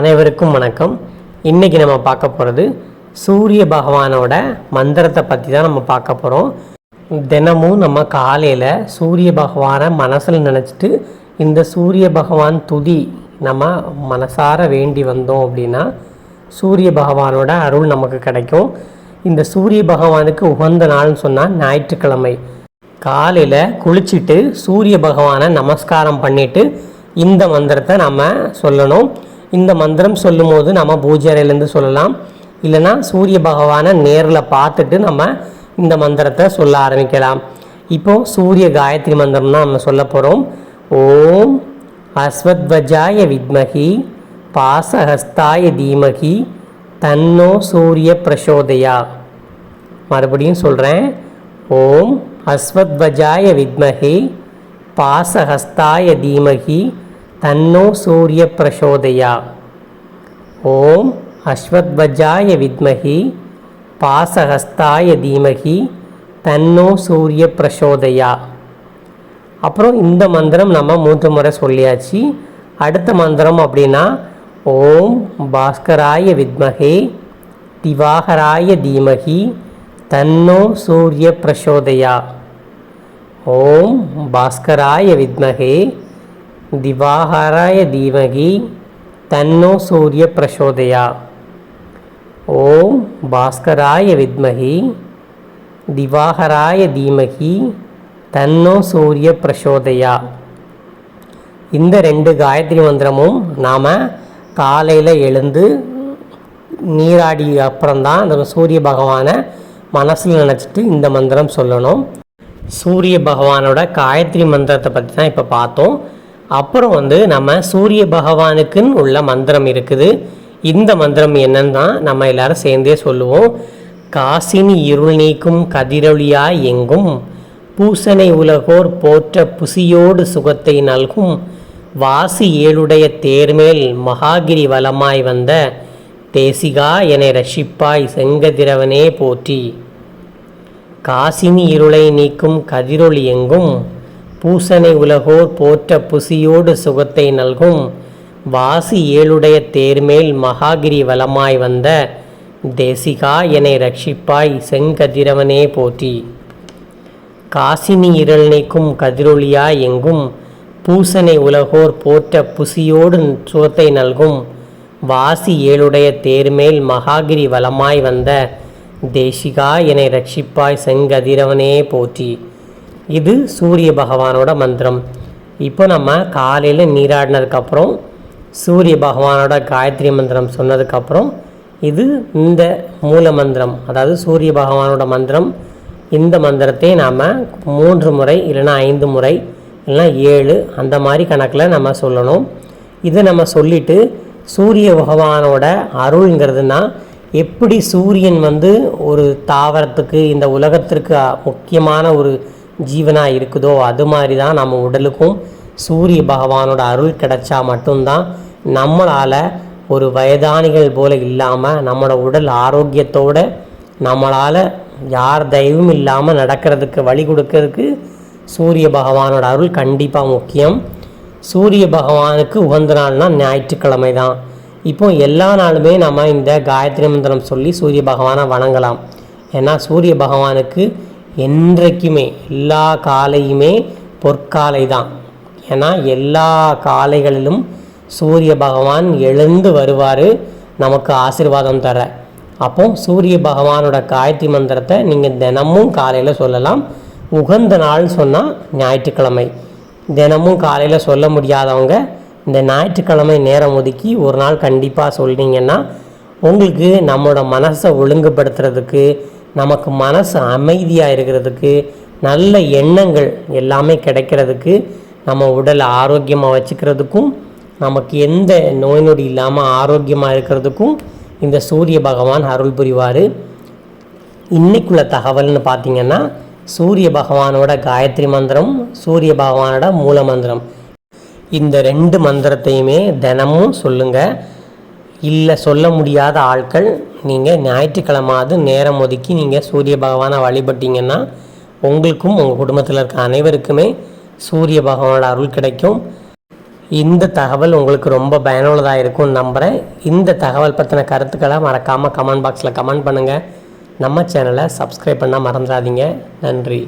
அனைவருக்கும் வணக்கம். இன்றைக்கி நம்ம பார்க்க போகிறது சூரிய பகவானோட மந்திரத்தை பற்றி தான் நம்ம பார்க்க போகிறோம் தினமும் நம்ம காலையில் சூரிய பகவானை மனசில் நினச்சிட்டு இந்த சூரிய பகவான் துதி நம்ம மனசார வேண்டி வந்தோம் அப்படின்னா சூரிய பகவானோட அருள் நமக்கு கிடைக்கும். இந்த சூரிய பகவானுக்கு உகந்த நாள்னு சொன்னால் ஞாயிற்றுக்கிழமை. காலையில் குளிச்சுட்டு சூரிய பகவானை நமஸ்காரம் பண்ணிவிட்டு இந்த மந்திரத்தை நம்ம சொல்லணும். இந்த மந்திரம் சொல்லும்போது நம்ம பூஜை அறையிலேருந்து சொல்லலாம். இல்லைன்னா சூரிய பகவானை நேரில் பார்த்துட்டு நம்ம இந்த மந்திரத்தை சொல்ல ஆரம்பிக்கலாம். இப்போ சூரிய காயத்ரி மந்திரம் தான் நம்ம சொல்ல போகிறோம் ஓம் அஸ்வத்வஜாய வித்மகி பாசஹஸ்தாய தீமகி தன்னோ சூரிய பிரசோதயா. மறுபடியும் சொல்கிறேன் ஓம் அஸ்வத்வஜாய வித்மகி பாசஹஸ்தாய தீமகி தன்னோ சூரிய பிரசோதயா. ஓம் அஸ்வத்வஜாய வித்மகி பாசஹஸ்தாய தீமகி தன்னோ சூரிய பிரசோதயா. அப்புறம் இந்த மந்திரம் நம்ம மூன்று முறை சொல்லியாச்சு. அடுத்த மந்திரம் அப்படின்னா ஓம் பாஸ்கராய வித்மகே திவாகராய தீமகி தன்னோ சூரிய பிரசோதயா. ஓம் பாஸ்கராய வித்மகே திவாகராய தீமகி தன்னோ சூரிய பிரசோதயா ஓம் பாஸ்கராய வித்மகி திவாகராய தீமகி தன்னோ சூரிய பிரசோதயா இந்த ரெண்டு காயத்ரி மந்திரமும் நாம் காலையில் எழுந்து நீராடி அப்புறம்தான் அந்த சூரிய பகவானை மனசில் நினச்சிட்டு இந்த மந்திரம் சொல்லணும். சூரிய பகவானோட காயத்ரி மந்திரத்தை பற்றி தான் இப்போ பார்த்தோம். அப்புறம் வந்து நம்ம சூரிய பகவானுக்குன்னு உள்ள மந்திரம் இருக்குது. இந்த மந்திரம் என்னன்னு தான் நம்ம எல்லாரும் சேர்ந்தே சொல்லுவோம் காசினி இருள் நீக்கும் கதிரொளியாய் எங்கும் பூசனை உலகோர் போற்ற புசியோடு சுகத்தை நல்கும் வாசி ஏழுடைய தேர்மேல் மகாகிரி வலமாய் வந்த தேசிகா என ரஷிப்பாய் செங்கதிரவனே போற்றி. காசினி இருளை நீக்கும் கதிரொளி எங்கும் பூசனை உலகோர் போற்ற புசியோடு சுகத்தை நல்கும். வாசி ஏழுடைய தேர்மேல் மகாகிரி வலமாய் வந்த தேசிகா என்னை ரட்சிப்பாய் செங்கதிரவனே போற்றி. காசினி இருள் நீக்கும் கதிரொளியா எங்கும் பூசனை உலகோர் போற்ற புசியோடு சுகத்தை நல்கும். வாசி ஏழுடைய தேர்மேல் மகாகிரி வலமாய் வந்த தேசிகா என்னை ரட்சிப்பாய் செங்கதிரவனே போற்றி. இது சூரிய பகவானோட மந்திரம். இப்போ நம்ம காலையில் நீராடினதுக்கப்புறம் சூரிய பகவானோட காயத்ரி மந்திரம் சொன்னதுக்கப்புறம் இது இந்த மூல மந்திரம் அதாவது சூரிய பகவானோட மந்திரம். இந்த மந்திரத்தை நாம் மூன்று முறை இல்லைன்னா ஐந்து முறை இல்லைன்னா ஏழு அந்த மாதிரி கணக்கில் நம்ம சொல்லணும். இதை நம்ம சொல்லிவிட்டு சூரிய பகவானோட அருள்ங்கிறதுனா எப்படி சூரியன் வந்து ஒரு தாவரத்துக்கு இந்த உலகத்திற்கு முக்கியமான ஒரு ஜீவனாக இருக்குதோ அது மாதிரி தான் நம்ம உடலுக்கும் சூரிய பகவானோட அருள் கிடைச்சா மட்டும்தான் நம்மளால் ஒரு வயதானிகள் போல இல்லாமல் நம்மளோட உடல் ஆரோக்கியத்தோடு நம்மளால் யார் தயவும் இல்லாமல் நடக்கிறதுக்கு வழி கொடுக்கறதுக்கு சூரிய பகவானோட அருள் கண்டிப்பாக முக்கியம். சூரிய பகவானுக்கு உகந்த நாள்னால் ஞாயிற்றுக்கிழமை தான் இப்போ எல்லா நாளுமே நம்ம இந்த காயத்ரி மந்திரம் சொல்லி சூரிய பகவானை வணங்கலாம். ஏன்னா சூரிய பகவானுக்கு என்றைக்குமே எல்லா காலையுமே பொற்காலை தான் ஏன்னா எல்லா காலைகளிலும் சூரிய பகவான் எழுந்து வருவார் நமக்கு ஆசிர்வாதம் தர. அப்போ சூரிய பகவானோட காயத்ரி மந்திரத்தை நீங்கள் தினமும் காலையில் சொல்லலாம். உகந்த நாள்னு சொன்னால் ஞாயிற்றுக்கிழமை. தினமும் காலையில் சொல்ல முடியாதவங்க இந்த ஞாயிற்றுக்கிழமை நேரம் ஒதுக்கி ஒரு நாள் கண்டிப்பாக சொல்லிங்கன்னா உங்களுக்கு நம்மளோட மனசை ஒழுங்குபடுத்துறதுக்கு நமக்கு மனசு அமைதியாக இருக்கிறதுக்கு நல்ல எண்ணங்கள் எல்லாமே கிடைக்கிறதுக்கு நம்ம உடலை ஆரோக்கியமாக வச்சுக்கிறதுக்கும் நமக்கு எந்த நோய் நொடி இல்லாமல் ஆரோக்கியமாக இருக்கிறதுக்கும் இந்த சூரிய பகவான் அருள் புரிவார். இன்னைக்குள்ள தகவல்னு பார்த்தீங்கன்னா சூரிய பகவானோட காயத்ரி மந்திரம் சூரிய பகவானோட மூல மந்திரம். இந்த ரெண்டு மந்திரத்தையுமே தினமும் சொல்லுங்கள் இல்லை சொல்ல முடியாத ஆட்கள் நீங்கள் ஞாயிற்றுக்கிழமாவது நேரம் ஒதுக்கி நீங்கள் சூரிய பகவானை வழிபட்டீங்கன்னா உங்களுக்கும் உங்கள் குடும்பத்தில் இருக்க அனைவருக்குமே சூரிய பகவானோட அருள் கிடைக்கும். இந்த தகவல் உங்களுக்கு ரொம்ப பயனுள்ளதாக இருக்கும்னு நம்புகிறேன் இந்த தகவல் பற்றின கருத்துக்களை மறக்காமல் கமெண்ட் பாக்ஸில் கமெண்ட் பண்ணுங்கள் நம்ம சேனலை சப்ஸ்கிரைப் பண்ணால் மறந்துடாதீங்க. நன்றி.